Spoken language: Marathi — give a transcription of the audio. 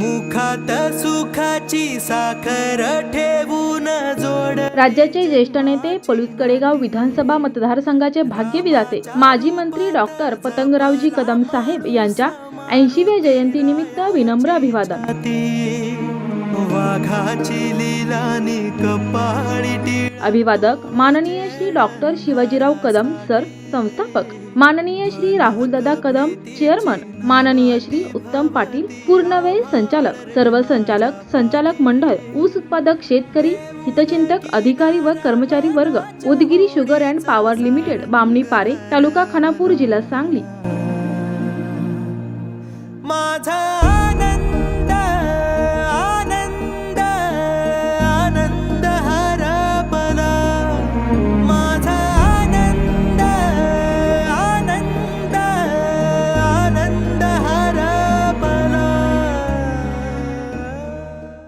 मुखात सुखाची साखर ठेवून जोड. राज्याचे ज्येष्ठ नेते पलूस कडेगाव विधानसभा मतदारसंघाचे भाग्यविधाते माजी मंत्री डॉक्टर पतंगरावजी कदम साहेब यांच्या ऐंशीव्या जयंतीनिमित्त विनम्र अभिवादन. वाघाची अभिवादक माननीय श्री डॉक्टर शिवाजीराव कदम सर संस्थापक. माननीय श्री राहुल दादा कदम चेअरमन. माननीय श्री उत्तम पाटील पूर्णवेळ संचालक. सर्व संचालक संचालक मंडळ ऊस उत्पादक शेतकरी हितचिंतक अधिकारी व कर्मचारी वर्ग. Udgiri sugar and power limited Bamni Pare taluka Khanapur जिल्हा सांगली.